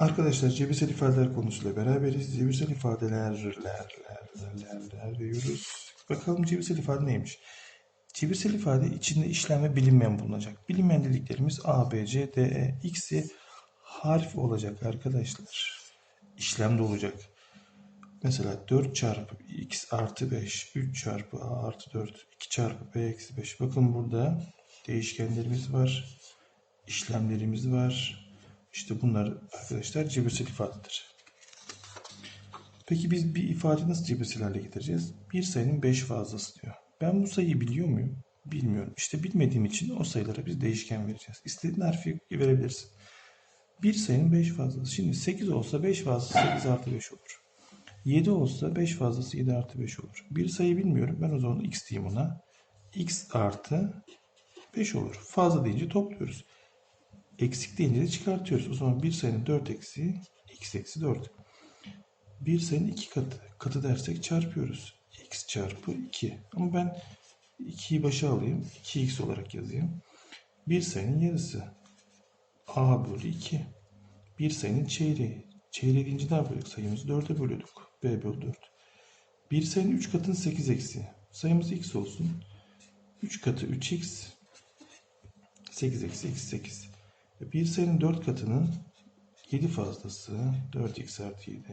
Arkadaşlar cebirsel ifadeler konusuyla beraberiz. Cebirsel ifadeler ler, ler, ler, ler diyoruz. Bakalım cebirsel ifade neymiş? Cebirsel ifade içinde işlem ve bilinmeyen bulunacak. Bilinmeyen dediklerimiz A, B, C, D, E, X'i harf olacak arkadaşlar. İşlem de olacak. Mesela 4 çarpı x artı 5, 3 çarpı a artı 4, 2 çarpı b eksi 5. Bakın burada değişkenlerimiz var, işlemlerimiz var. İşte bunlar arkadaşlar cebirsel ifadedir. Peki biz bir ifade nasıl cebirsel hale getireceğiz? Bir sayının 5 fazlası diyor. Ben bu sayıyı biliyor muyum? Bilmiyorum. İşte bilmediğim için o sayılara biz değişken vereceğiz. İstediğin harfi verebilirsin. Bir sayının 5 fazlası. Şimdi 8 olsa 5 fazlası 8 artı 5 olur. 7 olsa 5 fazlası 7 artı 5 olur. Bir sayı bilmiyorum. Ben o zaman x diyeyim ona. x artı 5 olur. Fazla deyince topluyoruz. Eksik deyince de çıkartıyoruz. O zaman bir sayının 4 eksiği x eksi 4. Bir sayının 2 katı. Katı dersek çarpıyoruz. x çarpı 2. Ama ben 2'yi başa alayım. 2x olarak yazayım. Bir sayının yarısı. a bölü 2. Bir sayının çeyreği. Çeyreği deyince ne yapıyorduk? Sayımızı 4'e bölüyorduk. b bölü 4. Bir sayının 3 katının 8 eksiği. Sayımız x olsun. 3 katı 3x 8 eksi eksi 8. Bir sayının 4 katının 7 fazlası 4x artı 7.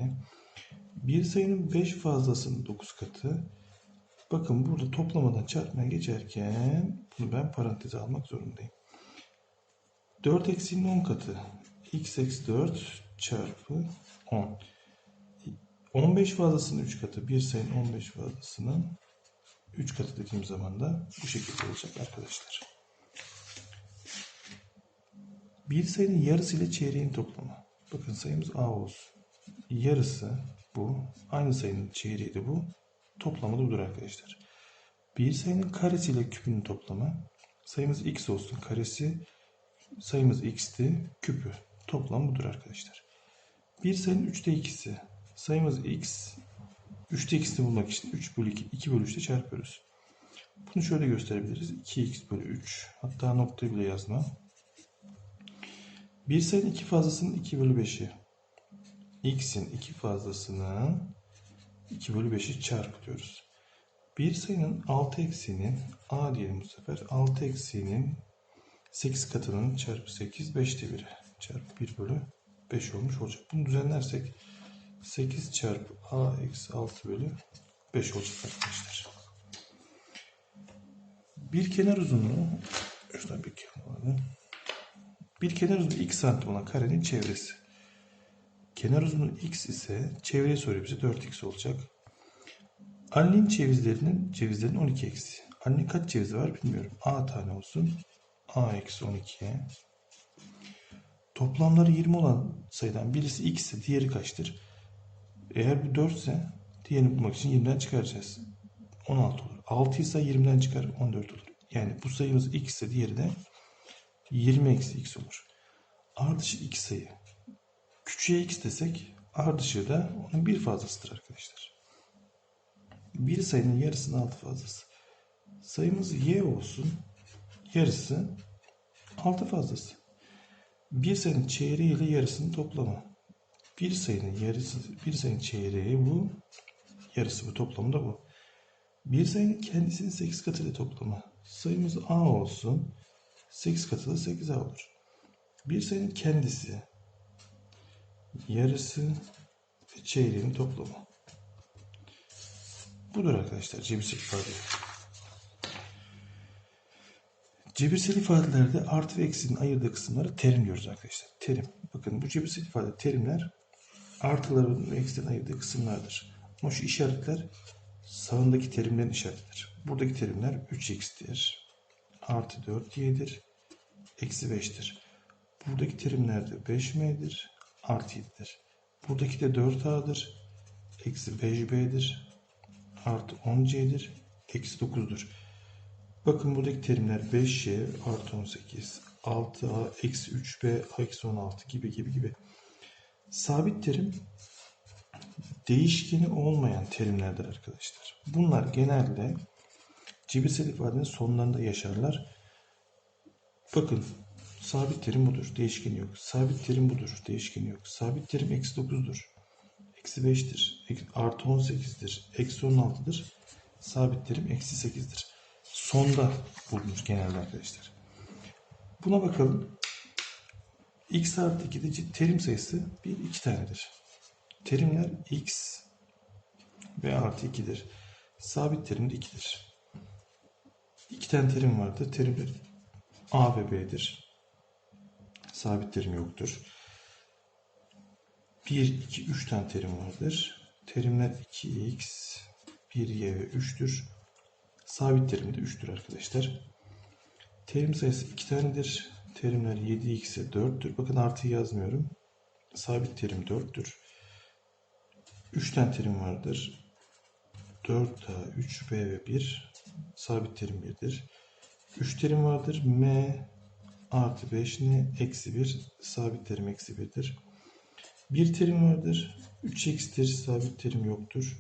Bir sayının 5 fazlasının 9 katı. Bakın burada toplamadan çarpmaya geçerken bunu ben paranteze almak zorundayım. 4 eksiğinin 10 katı. x eksi 4 çarpı 10. 15 fazlasının 3 katı. Bir sayının 15 fazlasının 3 katı dediğim zaman da bu şekilde olacak arkadaşlar. Bir sayının yarısı ile çeyreğin toplamı. Bakın sayımız A olsun. Yarısı bu. Aynı sayının çeyreği de bu. Toplamı da budur arkadaşlar. Bir sayının karesi ile küpünün toplamı. Sayımız x olsun. Karesi sayımız x'ti. Küpü. Toplam budur arkadaşlar. Bir sayının 3'te 2'si. Sayımız x. 3'te 2'sini bulmak için 3 bölü 2, 2 bölü 3'te çarpıyoruz. Bunu şöyle gösterebiliriz. 2x bölü 3. Hatta nokta bile yazma. Bir sayının 2 fazlasının 2 bölü 5'i. x'in 2 fazlasının 2 bölü 5'i çarpıyoruz. Bir sayının 6 eksiğinin a diyelim bu sefer. 6 eksiğinin 8 katının çarpı 8 5'te 1'i çarpı 1 bölü 5 olmuş olacak. Bunu düzenlersek 8 çarpı a eksi 6 bölü 5 olacak arkadaşlar. Bir kenar uzunluğu şurada bir kenar vardı. Bir kenar uzunluğu x santim olan karenin çevresi. Kenar uzunluğu x ise çevreyi soruyor bize 4x olacak. Annenin cevizlerinin cevizlerin 12 eksi. Anne kaç cevizi var bilmiyorum. A tane olsun. A eksi 12. Toplamları 20 olan sayıdan birisi x ise diğeri kaçtır? Eğer bu 4 ise diğerini bulmak için 20'den çıkaracağız. 16 olur. 6 ise 20'den çıkar 14 olur. Yani bu sayımız x ise diğeri de 20 eksi x olur. Ardışık iki sayı. Küçüğe x desek ardışığı da onun bir fazlasıdır arkadaşlar. Bir sayının yarısının altı fazlası. Sayımız y olsun. Yarısı altı fazlası. Bir sayının çeyreği ile yarısının toplamı. Bir sayının yarısı, bir sayının çeyreği bu. Yarısı bu toplamı da bu. Bir sayının kendisinin 8 katı ile toplamı. Sayımız a olsun. 8 katı da 8a olur. Bir sayının kendisi, yarısı ve çeyreğinin toplamı. Budur arkadaşlar cebirsel ifade. Cebirsel ifadelerde artı ve eksinin ayırdığı kısımları terim diyoruz arkadaşlar. Terim. Bakın bu cebirsel ifade terimler artıların ve eksilerin ayırdığı kısımlardır. Ama şu işaretler sağındaki terimlerin işaretidir. Buradaki terimler 3x'tir. Artı 4y'dir. Eksi 5'tir. Buradaki terimler de 5m'dir. Artı 7'dir. Buradaki de 4a'dır. Eksi 5b'dir. Artı 10c'dir. Eksi 9'dur. Bakın buradaki terimler 5y artı 18, 6a eksi 3b eksi 16 gibi gibi gibi. Sabit terim değişkeni olmayan terimlerdir arkadaşlar. Bunlar genelde cebirsel ifadenin sonlarında yaşarlar. Bakın Sabit terim budur. Değişkeni yok. Sabit terim budur. Değişkeni yok. Sabit terim eksi 9'dur. Eksi 5'tir. Ek- Artı 18'dir. Eksi 16'dır. Sabit terim eksi 8'dir. Sonda bulunur genelde arkadaşlar. Buna bakalım. x artı 2'de terim sayısı 1, 2 tanedir. Terimler x ve artı 2'dir. Sabit terim de 2'dir. İki tane terim vardır. Terimler a ve b'dir. Sabit terim yoktur. 1, 2, 3 tane terim vardır. Terimler 2x, 1y ve 3'tür. Sabit terim de 3'tür arkadaşlar. Terim sayısı 2 tanedir. Terimler 7x'e 4'tür. Bakın artı yazmıyorum. Sabit terim 4'tür. 3 tane terim vardır. 4a, 3b ve 1 sabit terim 1'dir. 3 terim vardır. m artı 5 ne? Eksi 1 sabit terim eksi 1'dir. Bir terim vardır. 3x'tir. Sabit terim yoktur.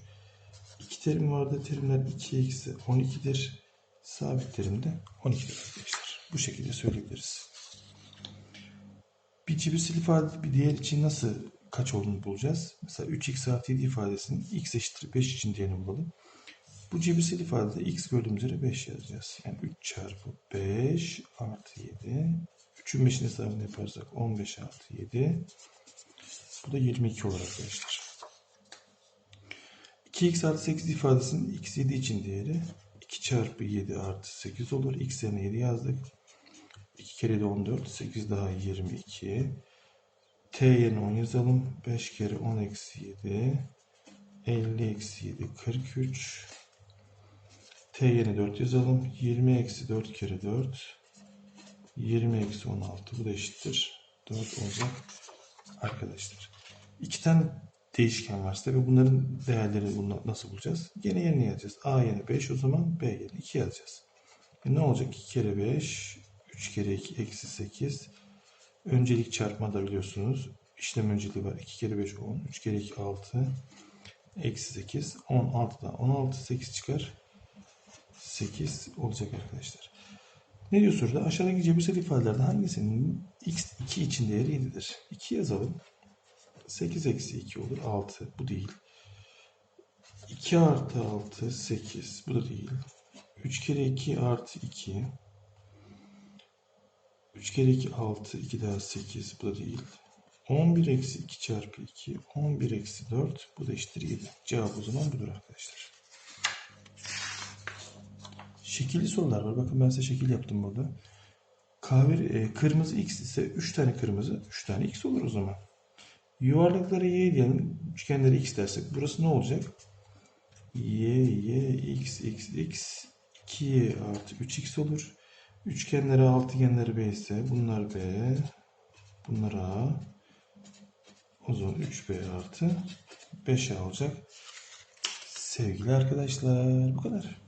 2 terim vardır. Terimler 2 eksi 12'dir. Sabit terim de 12'dir arkadaşlar. Bu şekilde söyleyebiliriz. Bir cebirsel ifade bir diğer için nasıl kaç olduğunu bulacağız. Mesela 3x artı 7 ifadesinin x eşittir 5 için değerini bulalım. Bu cebirsel ifadede x gördüğümüz yere 5 yazacağız. Yani 3 çarpı 5 artı 7. 3'ün 5'in hesabını yaparsak 15 artı 7. Bu da 22 olur arkadaşlar. 2x artı 8 ifadesinin x 7 için değeri 2 çarpı 7 artı 8 olur. x yerine 7 yazdık. 2 kere de 14. 8 daha 22. T yerine 10 yazalım. 5 kere 10 eksi 7. 50 eksi 7 43. T yerine 4 yazalım. 20 eksi 4 kere 4. 20 eksi 16. Bu da eşittir. 4 olacak. Arkadaşlar. İki tane değişken varsa ve bunların değerlerini bunu nasıl bulacağız? Gene yerine yazacağız. A yerine 5 o zaman B yerine 2 yazacağız. E ne olacak? 2 kere 5 3 kere 2 eksi 8 öncelik çarpma da biliyorsunuz. İşlem önceliği var. 2 kere 5 10 3 kere 2 6 eksi 8 16'dan 16 8 çıkar 8 olacak arkadaşlar. Ne diyor soruda? Aşağıdaki cebirsel ifadelerden hangisinin x2 için değeri 7'dir? 2 yazalım. 8 eksi 2 olur. 6. Bu değil. 2 artı 6 8. Bu da değil. 3 kere 2 artı 2. 3 kere 2 6. 2 daha 8. Bu da değil. 11 eksi 2 çarpı 2. 11 eksi 4. Bu da eşittir 7. Cevap o zaman budur arkadaşlar. Şekilli sorular var. Bakın ben size şekil yaptım burada. Kahve, e, kırmızı x ise 3 tane kırmızı, 3 tane x olur o zaman. Yuvarlaklara y diyelim, üçgenlere x dersek burası ne olacak? y, y, x, x, x, 2y artı 3x olur. Üçgenlere altıgenleri b ise bunlar b, bunlar a. O zaman 3b artı 5a olacak. Sevgili arkadaşlar bu kadar.